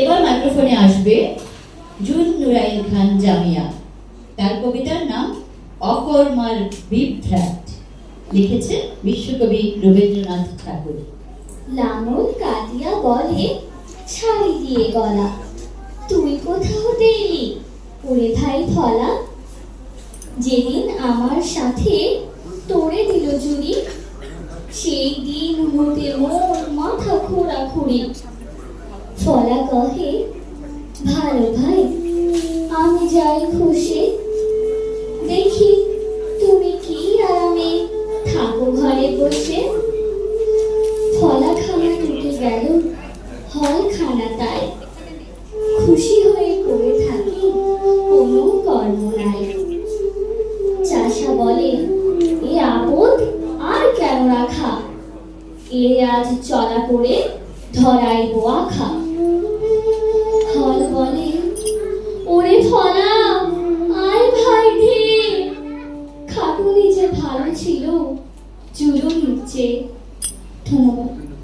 এবার মাইক্রোফোনে আসবে জুন নুরাইন খান জামিয়া। তার কবিতার নাম অকর্মার বিভ্রাট। লিখেছে বিশ্বকবি রবীন্দ্রনাথ ঠাকুর। লাঙল কাটিয়া বলে ছাড়ি দিয়ে গলা। তুই কোথা হতে এলি ওরে ভাই ফলা যেদিন আমার সাথে তোরে দিল জুড়ি সেই দিন হতে মোর মাথা খোঁড়া খুঁড়ি ফলা কহে, ভালো ভাই, আমি যাই খুশি। দেখি তুমি কি আরামে থাকো ঘরে বসে। ফলা খানা টুটে গেল হল খানা তাই। খুশি হয়ে করে থাকি, কোনো কর্ম নাই। চাষা বলে, এ আপদ আর কেন রাখা? এ আজ চলা করে ধরাই বোয়াখা ছিল চুরো নিচে ধন্যবাদ